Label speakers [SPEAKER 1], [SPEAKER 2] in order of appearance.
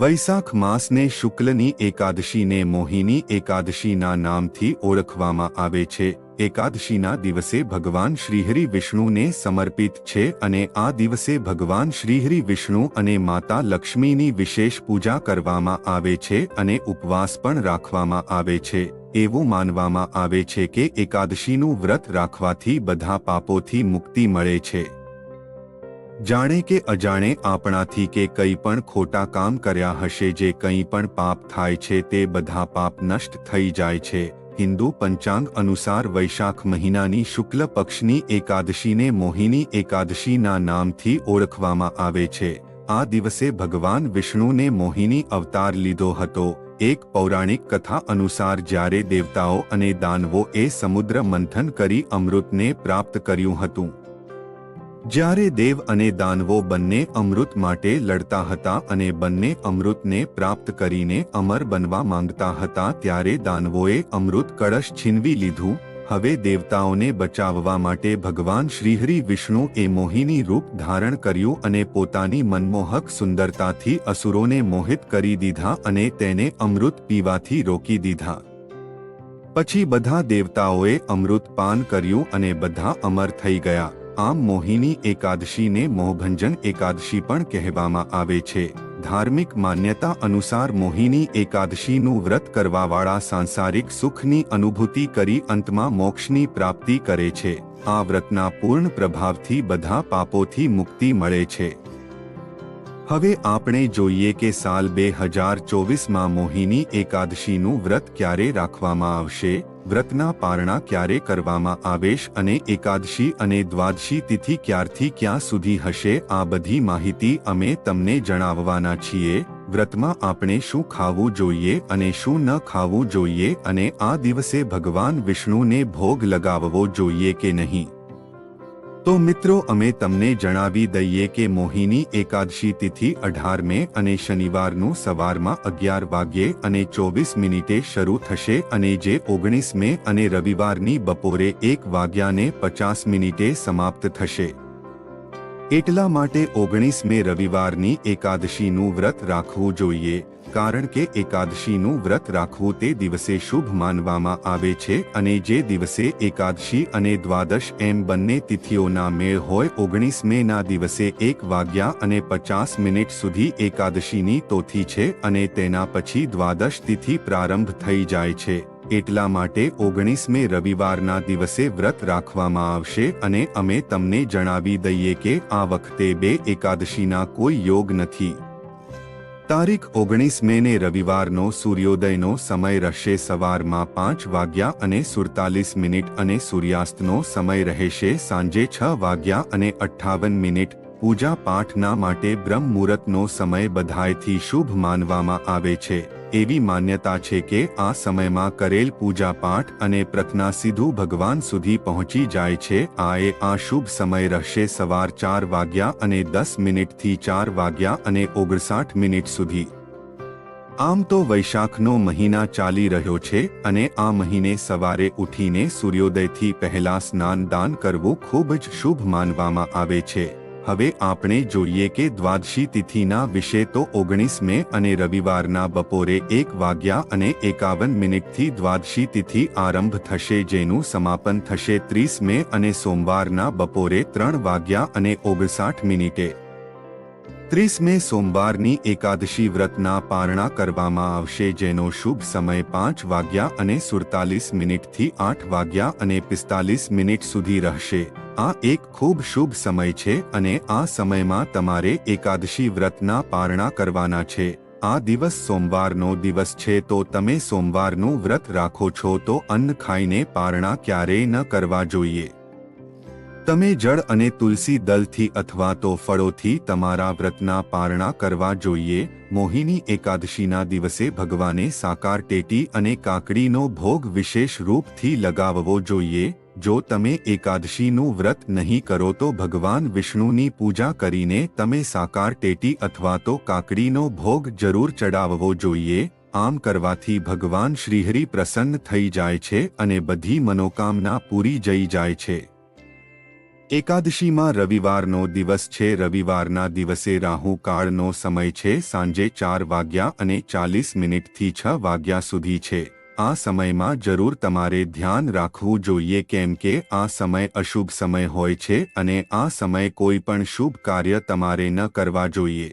[SPEAKER 1] વૈશાખ માસને શુક્લની એકાદશીને મોહિની એકાદશીના નામથી ઓળખવામાં આવે છે. એકાદશીના દિવસે ભગવાન શ્રીહરિ વિષ્ણુને સમર્પિત છે અને આ દિવસે ભગવાન શ્રીહરિ વિષ્ણુ અને માતા લક્ષ્મીની વિશેષ પૂજા કરવામાં આવે છે અને ઉપવાસ પણ રાખવામાં આવે છે. એવું માનવામાં આવે છે કે એકાદશીનું વ્રત રાખવાથી બધા પાપોથી મુક્તિ મળે છે. જાણે કે અજાણે આપણાથી કે કંઈ પણ ખોટા કામ કર્યા હશે જે કંઈ પણ પાપ થાય છે તે બધા પાપ નષ્ટ થઈ જાય છે. હિન્દુ પંચાંગ અનુસાર વૈશાખ મહિનાની શુક્લ પક્ષની એકાદશીને મોહિની એકાદશીના નામથી ઓળખવામાં આવે છે. આ દિવસે ભગવાન વિષ્ણુને મોહિની અવતાર લીધો હતો. એક પૌરાણિક કથા અનુસાર જ્યારે દેવતાઓ અને દાનવો એ સમુદ્ર મંથન કરી અમૃતને પ્રાપ્ત કર્યું હતું. જ્યારે દેવ અને દાનવો બંને અમૃત માટે લડતા હતા અને બંને અમૃતને પ્રાપ્ત કરીને અમર બનવા માંગતા હતા ત્યારે દાનવોએ અમૃત કળશ છીનવી લીધું. હવે દેવતાઓને બચાવવા માટે ભગવાન શ્રીહરિ વિષ્ણુ એ મોહિની રૂપ ધારણ કર્યું અને પોતાની મનમોહક સુંદરતાથી અસુરોને મોહિત કરી દીધા અને તેને અમૃત પીવાથી રોકી દીધા. પછી બધા દેવતાઓએ અમૃત પાન કર્યું અને બધા અમર થઈ ગયા. આમ મોહિની એકાદશીને મોહભંજન એકાદશી પણ કહેવામાં આવે છે. ધાર્મિક માન્યતા અનુસાર મોહિની એકાદશીનું વ્રત કરવાવાળા સાંસારિક સુખની અનુભૂતિ કરી અંતમાં મોક્ષની પ્રાપ્તિ કરે છે. આ વ્રતના પૂર્ણ પ્રભાવથી બધા પાપોથી મુક્તિ મળે છે. હવે આપણે જોઈએ કે સાલ બે હજાર ચોવીસમાં મોહિની એકાદશીનું વ્રત ક્યારે રાખવામાં આવશે? વ્રતના પારણા ક્યારે કરવામાં આવેશ અને એકાદશી અને દ્વાદશી તિથિ ક્યારથી ક્યાં સુધી હશે આ બધી માહિતી અમે તમને જણાવવાના છીએ. વ્રતમાં આપણે શું ખાવું જોઈએ અને શું ન ખાવું જોઈએ અને આ દિવસે ભગવાન વિષ્ણુને ભોગ લગાવવો જોઈએ કે નહીં? તો મિત્રો, અમે તમને જણાવી દઈએ કે મોહિની એકાદશી તિથિ અઢાર મે અને શનિવારનું સવારમાં અગિયાર વાગ્યે અને ચોવીસ મિનિટે શરૂ થશે અને જે ઓગણીસ મે અને રવિવારની બપોરે એક વાગ્યાને પચાસ મિનિટે સમાપ્ત થશે. એટલા માટે ઓગણીસ મે રવિવારની એકાદશીનું વ્રત રાખવું જોઈએ, કારણ કે એકાદશીનું વ્રત રાખવું તે દિવસે શુભ માનવામાં આવે છે અને જે દિવસે એકાદશી અને દ્વાદશ એમ બંને તિથિઓના મેળ હોય ઓગણીસ મે ના દિવસે એક વાગ્યા અને પચાસ મિનિટ સુધી એકાદશીની તોથી છે અને તેના પછી દ્વાદશ તિથિ પ્રારંભ થઈ જાય છે. એટલા માટે ઓગણીસ મે રવિવારના દિવસે વ્રત રાખવામાં આવશે અને અમે તમને જણાવી દઈએ કે આ વખતે બે એકાદશીના કોઈ યોગ નથી. તારીખ ઓગણીસ મેને રવિવારનો સૂર્યોદયનો સમય રહેશે સવારમાં પાંચ વાગ્યા અને સુડતાલીસ મિનિટ અને સૂર્યાસ્તનો સમય રહેશે સાંજે છ વાગ્યા અને અઠ્ઠાવન મિનિટ. પૂજા પાઠના માટે બ્રહ્મ મુહૂર્તનો સમય બધાયથી શુભ માનવામાં આવે છે. એવી માન્યતા છે કે આ સમયમાં કરેલ પૂજા પાઠ અને પ્રાર્થના સીધું ભગવાન સુધી પહોંચી જાય છે. આ એ આ શુભ સમય રહેશે સવાર ચાર વાગ્યા અને દસ મિનિટથી ચાર વાગ્યા અને ઓગણસાઠ મિનિટ સુધી. આમ તો વૈશાખનો મહિના ચાલી રહ્યો છે અને આ મહિને સવારે ઉઠીને સૂર્યોદયથી પહેલા સ્નાન દાન કરવું ખૂબ જ શુભ માનવામાં આવે છે. હવે આપણે જોઈએ કે દ્વાદશી તિથિના વિશે તો ઓગણીસ મે અને રવિવારના બપોરે એક વાગ્યા અને એકાવન મિનિટથી દ્વાદશી તિથિ આરંભ થશે જેનું સમાપન થશે ત્રીસ મે અને સોમવારના બપોરે ત્રણ વાગ્યા અને ઓગણસાઠ મિનિટે. ત્રીસ મે સોમવારની એકાદશી વ્રતના પારણા કરવામાં આવશે જેનો શુભ સમય પાંચ વાગ્યા અને સુડતાલીસ મિનિટથી આઠ વાગ્યા અને પિસ્તાલીસ મિનિટ સુધી રહેશે. આ એક ખૂબ શુભ સમય છે અને આ સમયમાં તમારે એકાદશી વ્રતના પારણા કરવાના છે. આ દિવસ સોમવારનો દિવસ છે તો તમે સોમવારનું વ્રત રાખો છો તો અન્ન ખાઈને પારણા ક્યારેય ન કરવા જોઈએ. તમે જળ અને તુલસી દલથી અથવા તો ફળોથી તમારા વ્રતના પારણા કરવા જોઈએ. મોહિની એકાદશીના દિવસે ભગવાને સાકાર ટેટી અને કાકડીનો ભોગ વિશેષ રૂપથી લગાવવો જોઈએ. જો તમે એકાદશીનું વ્રત નહીં કરો તો ભગવાન વિષ્ણુની પૂજા કરીને તમે સાકાર ટેટી અથવા તો કાકડીનો ભોગ જરૂર ચડાવવો જોઈએ. આમ કરવાથી ભગવાન શ્રીહરિ પ્રસન્ન થઈ જાય છે અને બધી મનોકામના પૂરી જઈ જાય છે. એકાદશીમાં રવિવારનો દિવસ છે. રવિવારના દિવસે રાહુ કાળનો સમય છે. સાંજે ચાર વાગ્યા અને ચાલીસ મિનિટથી છ વાગ્યા સુધી છે. આ સમયમાં જરૂર તમારે ધ્યાન રાખવું જોઈએ કેમ કે આ સમય અશુભ સમય હોય છે અને આ સમય કોઈ પણ શુભ કાર્ય તમારે ન કરવા જોઈએ.